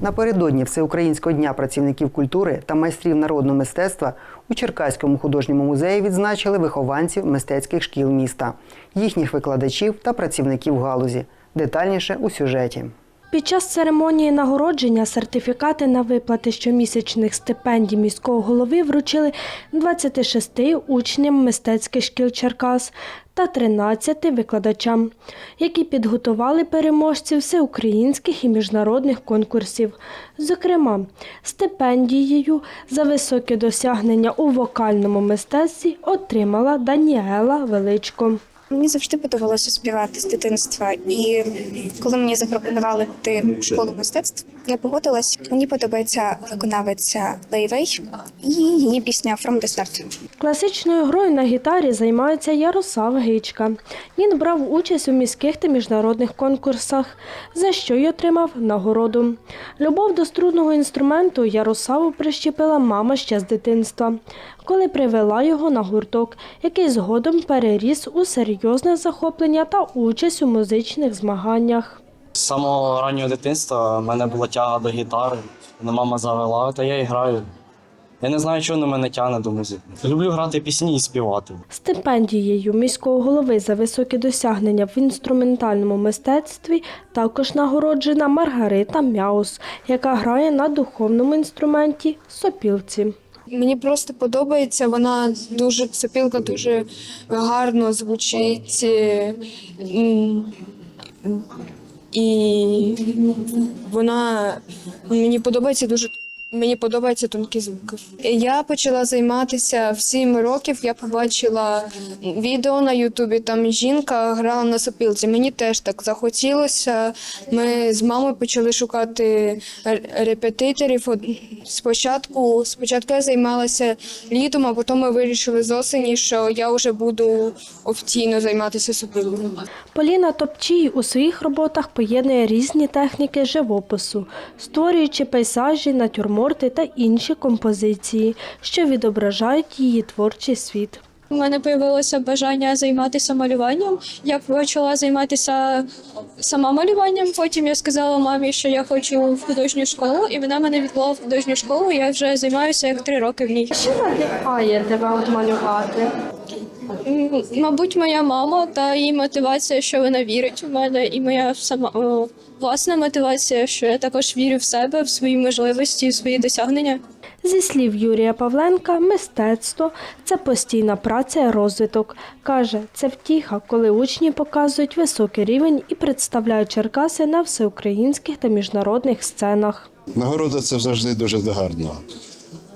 Напередодні Всеукраїнського дня працівників культури та майстрів народного мистецтва у Черкаському художньому музеї відзначили вихованців мистецьких шкіл міста, їхніх викладачів та працівників галузі. Детальніше у сюжеті. Під час церемонії нагородження сертифікати на виплати щомісячних стипендій міського голови вручили 26 учням мистецьких шкіл Черкас та 13 викладачам, які підготували переможців всеукраїнських і міжнародних конкурсів. Зокрема, стипендією за високі досягнення у вокальному мистецтві отримала Даніела Величко. Мені завжди подобалося співати з дитинства, і коли мені запропонували йти в школу мистецтв, я погодилась. Мені подобається виконавиця Лейвей і її пісня «From the Start». Класичною грою на гітарі займається Ярослав Гичка. Він брав участь у міських та міжнародних конкурсах, за що й отримав нагороду. Любов до струнного інструменту Ярославу прищепила мама ще з дитинства, коли привела його на гурток, який згодом переріс у серйозне захоплення та участь у музичних змаганнях. З самого раннього дитинства в мене була тяга до гітари. Мене мама завела, та я і граю. Я не знаю, чого на мене тягне до музики. Люблю грати пісні і співати. Стипендією міського голови за високі досягнення в інструментальному мистецтві також нагороджена Маргарита Мяус, яка грає на духовному інструменті сопілці. Мені просто подобається, вона дуже сопілка дуже гарно звучить. І вона мені подобається дуже. Мені подобаються тонкі звуки. Я почала займатися в 7 років. Я побачила відео на Ютубі. Там жінка грала на сопілці. Мені теж так захотілося. Ми з мамою почали шукати репетиторів. Спочатку, спочатку я займалася літом, а потім ми вирішили з осені, що я вже буду офіційно займатися сопілкою. Поліна Топчій у своїх роботах поєднує різні техніки живопису, створюючи пейсажі, натюрморти та інші композиції, що відображають її творчий світ. У мене з'явилося бажання займатися малюванням. Я почала займатися сама малюванням. Потім я сказала мамі, що я хочу в художню школу, і вона мене відвела в художню школу. Я вже займаюся як три роки в ній. Що надихає тебе от малювати? Мабуть, моя мама та її мотивація, що вона вірить у мене, і моя сама о, власна мотивація, що я також вірю в себе, в свої можливості, в свої досягнення. Зі слів Юрія Павленка, мистецтво це постійна праця і розвиток. Каже, це втіха, коли учні показують високий рівень і представляють Черкаси на всеукраїнських та міжнародних сценах. Нагорода це завжди дуже гарно.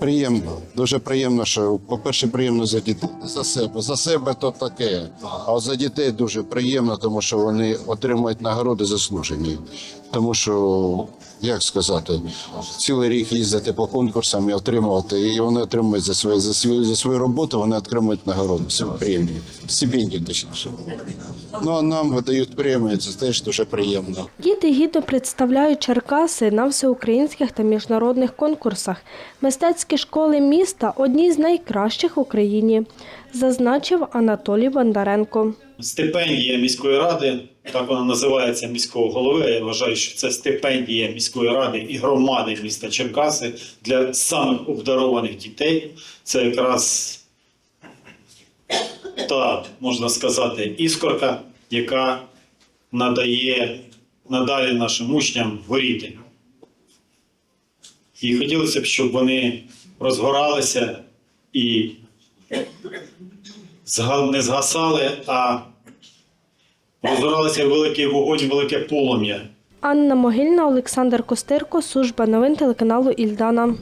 Приємно, дуже приємно, що, по-перше, приємно за дітей. За себе. За себе то таке. А за дітей дуже приємно, тому що вони отримують нагороди заслужені. Тому що, як сказати, цілий рік їздити по конкурсам і отримувати, і вони отримують за свою, за свою, за свою роботу, вони отримують нагороду. Все приємно. Стипендію, точніше. Ну а нам видають премії, це теж дуже приємно. Діти гідно представляють Черкаси на всеукраїнських та міжнародних конкурсах. Мистецькі школи міста одні з найкращих в Україні, зазначив Анатолій Бондаренко. Стипендія міської ради, так вона називається міського голови. Я вважаю, що це стипендія міської ради і громади міста Черкаси для самих обдарованих дітей. Це якраз та, можна сказати, іскорка, яка надає надалі нашим учням горіти. І хотілося б, щоб вони розгоралися і не згасали, а розгоралися великий вогонь, велике полум'я. Анна Могильна, Олександр Костирко, служба новин телеканалу Ільдана.